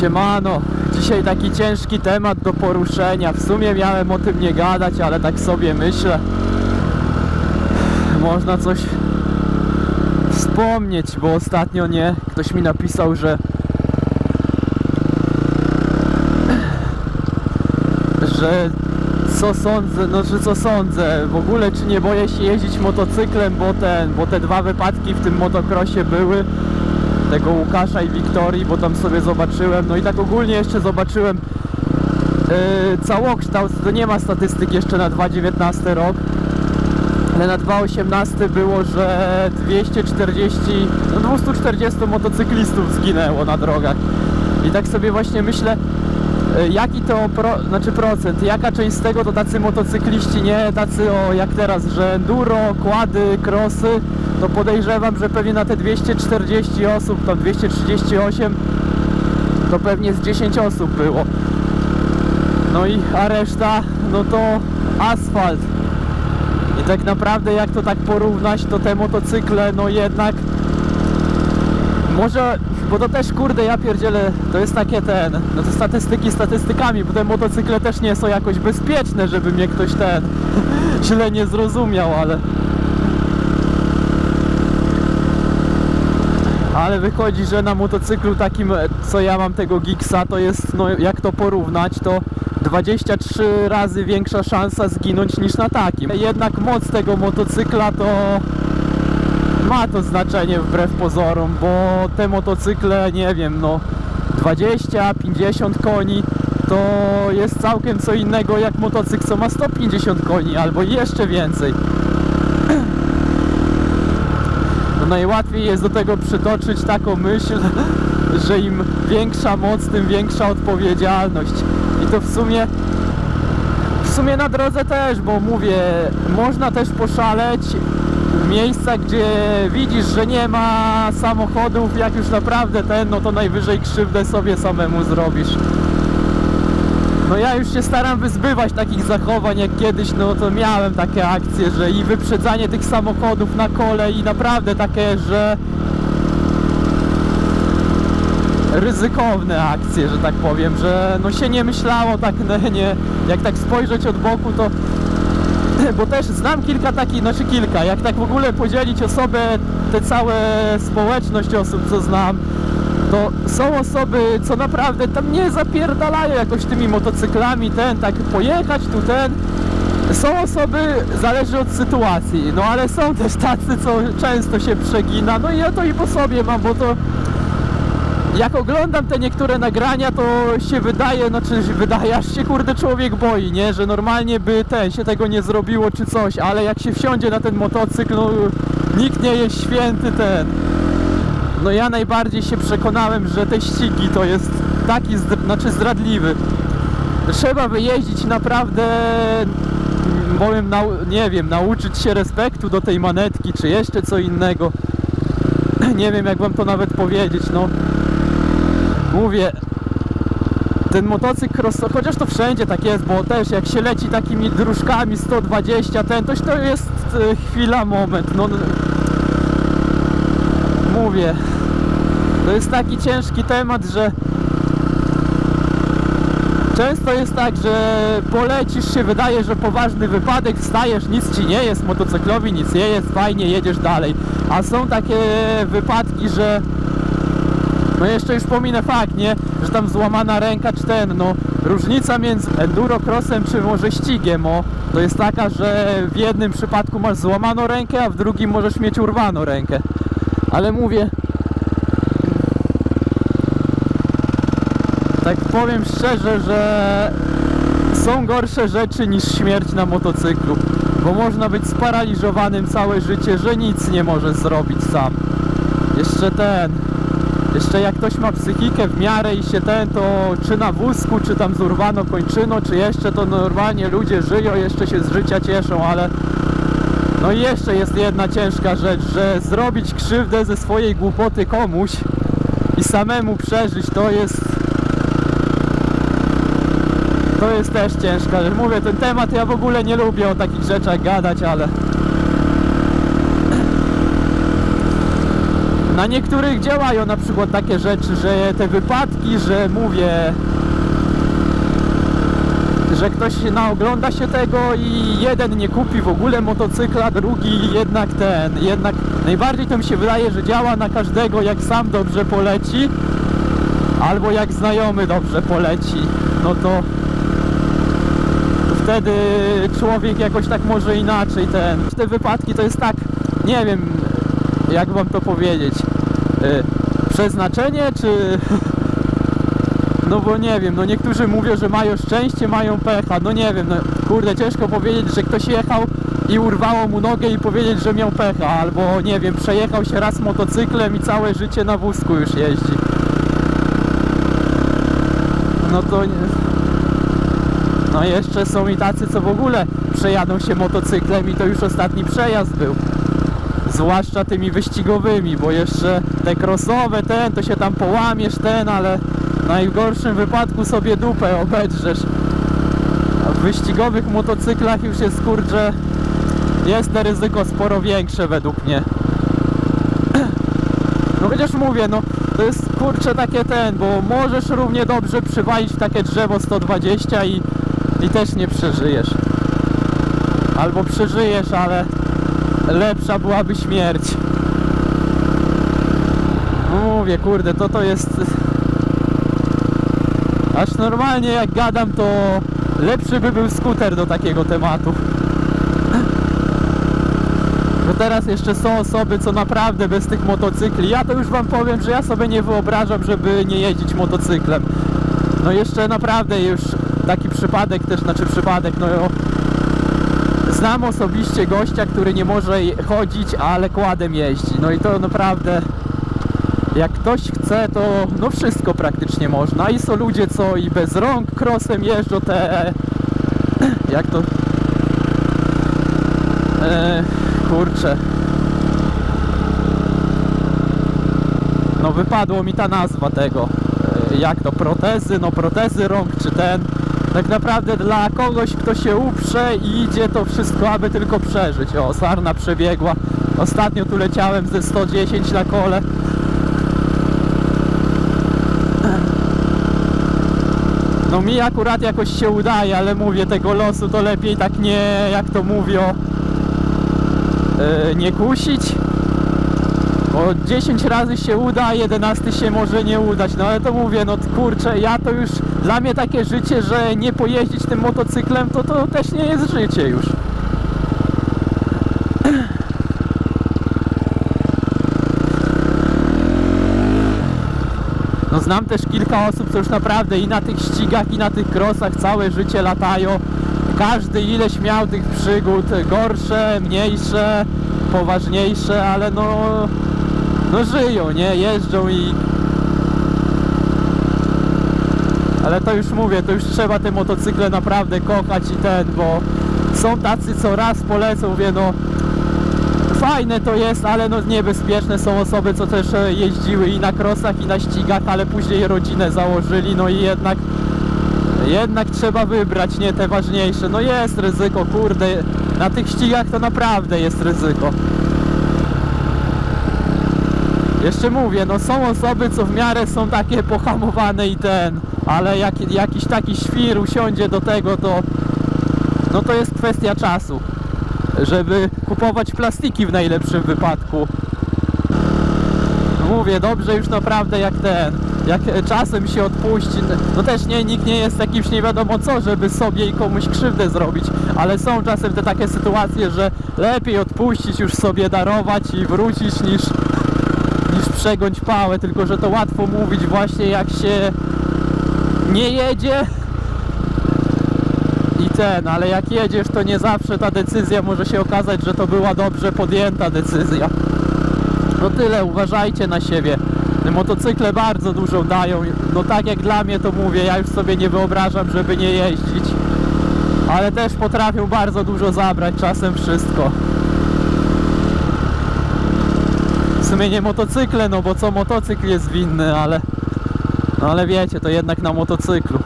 Siemano, dzisiaj taki ciężki temat do poruszenia. W sumie miałem o tym nie gadać, ale tak sobie myślę. Można coś wspomnieć, bo ostatnio nie. Ktoś mi napisał, że że co sądzę, no że co sądzę, w ogóle czy nie boję się jeździć motocyklem, bo ten, bo te dwa wypadki w tym motocrossie były tego Łukasza i Wiktorii, bo tam sobie zobaczyłem, no i tak ogólnie jeszcze zobaczyłem yy, całokształt, to nie ma statystyk jeszcze na 2019 rok, ale na 2018 było, że 240, no 240 motocyklistów zginęło na drogach. I tak sobie właśnie myślę, y, jaki to pro, znaczy procent, jaka część z tego to tacy motocykliści, nie tacy o jak teraz, że enduro, kłady, crossy, to podejrzewam, że pewnie na te 240 osób, tam 238, to pewnie z 10 osób było. No i a reszta, no to asfalt. I tak naprawdę jak to tak porównać, to te motocykle, no jednak może, bo to też kurde ja pierdzielę, to jest takie ten, no to statystyki statystykami, bo te motocykle też nie są jakoś bezpieczne, żeby mnie ktoś ten źle nie zrozumiał, ale ale wychodzi, że na motocyklu takim, e, co ja mam tego Giggsa, to jest, no jak to porównać, to 23 razy większa szansa zginąć niż na takim. Jednak moc tego motocykla to ma to znaczenie wbrew pozorom, bo te motocykle, nie wiem, no 20-50 koni to jest całkiem co innego jak motocykl, co ma 150 koni albo jeszcze więcej. No najłatwiej jest do tego przytoczyć taką myśl, że im większa moc, tym większa odpowiedzialność. I to w sumie w sumie na drodze też, bo mówię, można też poszaleć w miejscach, gdzie widzisz, że nie ma samochodów, jak już naprawdę ten, no to najwyżej krzywdę sobie samemu zrobisz. No ja już się staram wyzbywać takich zachowań jak kiedyś, no to miałem takie akcje, że i wyprzedzanie tych samochodów na kole i naprawdę takie, że ryzykowne akcje, że tak powiem, że no się nie myślało tak, no, nie, jak tak spojrzeć od boku to bo też znam kilka takich, znaczy kilka, jak tak w ogóle podzielić osobę, tę całe społeczność osób, co znam, to są osoby, co naprawdę tam nie zapierdalają jakoś tymi motocyklami, ten, tak pojechać tu, ten. Są osoby, zależy od sytuacji, no ale są też tacy, co często się przegina, no i ja to i po sobie mam, bo to jak oglądam te niektóre nagrania, to się wydaje, no czy wydaje, aż się kurde człowiek boi, nie? Że normalnie by ten, się tego nie zrobiło czy coś, ale jak się wsiądzie na ten motocykl, no nikt nie jest święty ten. No ja najbardziej się przekonałem, że te ścigi to jest taki, znaczy zdradliwy. Trzeba wyjeździć naprawdę, mm, powiem, nau- nie wiem, nauczyć się respektu do tej manetki, czy jeszcze co innego. Nie wiem jak wam to nawet powiedzieć, no. Mówię, ten motocykl cross, chociaż to wszędzie tak jest, bo też jak się leci takimi dróżkami 120, ten, toś to jest e, chwila, moment, no. Mówię, to jest taki ciężki temat, że często jest tak, że polecisz się, wydaje, że poważny wypadek, wstajesz, nic ci nie jest, motocyklowi nic nie jest, fajnie, jedziesz dalej. A są takie wypadki, że no jeszcze już pominę fakt, nie? Że tam złamana ręka czy ten, no różnica między endurocrossem czy może ścigiem, o to jest taka, że w jednym przypadku masz złamaną rękę, a w drugim możesz mieć urwaną rękę. Ale mówię, tak powiem szczerze, że są gorsze rzeczy niż śmierć na motocyklu, bo można być sparaliżowanym całe życie, że nic nie może zrobić sam. Jeszcze ten, jeszcze jak ktoś ma psychikę w miarę i się ten, to czy na wózku, czy tam z urwaną kończyną, czy jeszcze to normalnie ludzie żyją, jeszcze się z życia cieszą, ale no i jeszcze jest jedna ciężka rzecz, że zrobić krzywdę ze swojej głupoty komuś i samemu przeżyć, to jest to jest też ciężka rzecz. Mówię, ten temat ja w ogóle nie lubię o takich rzeczach gadać, ale na niektórych działają na przykład takie rzeczy, że te wypadki, że mówię, że ktoś naogląda się tego i jeden nie kupi w ogóle motocykla, drugi jednak ten, jednak najbardziej to mi się wydaje, że działa na każdego jak sam dobrze poleci albo jak znajomy dobrze poleci, no to wtedy człowiek jakoś tak może inaczej ten. Te wypadki to jest tak, nie wiem jak wam to powiedzieć, y, przeznaczenie czy no bo nie wiem, no niektórzy mówią, że mają szczęście, mają pecha, no nie wiem, no kurde, ciężko powiedzieć, że ktoś jechał i urwało mu nogę i powiedzieć, że miał pecha, albo nie wiem, przejechał się raz motocyklem i całe życie na wózku już jeździ. No to nie... No jeszcze są i tacy, co w ogóle przejadą się motocyklem i to już ostatni przejazd był. Zwłaszcza tymi wyścigowymi, bo jeszcze te crossowe, ten, to się tam połamiesz, ten, ale w najgorszym wypadku sobie dupę obedrzesz. A w wyścigowych motocyklach już jest, kurczę, jest to ryzyko sporo większe według mnie. No chociaż mówię, no to jest kurczę takie ten, bo możesz równie dobrze przywalić w takie drzewo 120 i, i też nie przeżyjesz. Albo przeżyjesz, ale lepsza byłaby śmierć. Mówię, kurde, to to jest... Aż normalnie jak gadam, to lepszy by był skuter do takiego tematu. Bo teraz jeszcze są osoby, co naprawdę bez tych motocykli. Ja to już wam powiem, że ja sobie nie wyobrażam, żeby nie jeździć motocyklem. No jeszcze naprawdę już taki przypadek też, znaczy przypadek, no znam osobiście gościa, który nie może chodzić, ale kładem jeździ. No i to naprawdę jak ktoś chce, to no wszystko praktycznie można. I są ludzie, co i bez rąk krosem jeżdżą te... Jak to... E, kurczę. No wypadło mi ta nazwa tego. E, jak to? Protezy? No protezy rąk czy ten. Tak naprawdę dla kogoś, kto się uprze i idzie to wszystko, aby tylko przeżyć. O, sarna przebiegła. Ostatnio tu leciałem ze 110 na kole. No mi akurat jakoś się udaje, ale mówię, tego losu to lepiej tak nie, jak to mówią, yy, nie kusić. Bo 10 razy się uda, a 11 się może nie udać. No ale to mówię, no kurczę, ja to już, dla mnie takie życie, że nie pojeździć tym motocyklem, to to też nie jest życie już. No znam też kilka osób, co już naprawdę i na tych ścigach, i na tych krosach całe życie latają. Każdy ileś miał tych przygód, gorsze, mniejsze, poważniejsze, ale no, no żyją, nie? Jeżdżą i... Ale to już mówię, to już trzeba te motocykle naprawdę kochać i ten, bo są tacy, co raz polecą, mówię, no fajne to jest, ale no niebezpieczne są osoby, co też e, jeździły i na krosach, i na ścigach, ale później rodzinę założyli, no i jednak jednak trzeba wybrać, nie te ważniejsze. No jest ryzyko, kurde, na tych ścigach to naprawdę jest ryzyko. Jeszcze mówię, no są osoby, co w miarę są takie pohamowane i ten, ale jak jakiś taki świr usiądzie do tego, to no to jest kwestia czasu żeby kupować plastiki w najlepszym wypadku. Mówię, dobrze już naprawdę jak ten, jak czasem się odpuści, no też nie, nikt nie jest jakimś nie wiadomo co, żeby sobie i komuś krzywdę zrobić, ale są czasem te takie sytuacje, że lepiej odpuścić, już sobie darować i wrócić niż, niż przegąć pałę, tylko że to łatwo mówić właśnie jak się nie jedzie, i ten, ale jak jedziesz, to nie zawsze ta decyzja może się okazać, że to była dobrze podjęta decyzja. No tyle, uważajcie na siebie. Motocykle bardzo dużo dają. No tak jak dla mnie to mówię, ja już sobie nie wyobrażam, żeby nie jeździć. Ale też potrafią bardzo dużo zabrać, czasem wszystko. W sumie nie motocykle, no bo co motocykl jest winny, ale... No ale wiecie, to jednak na motocyklu.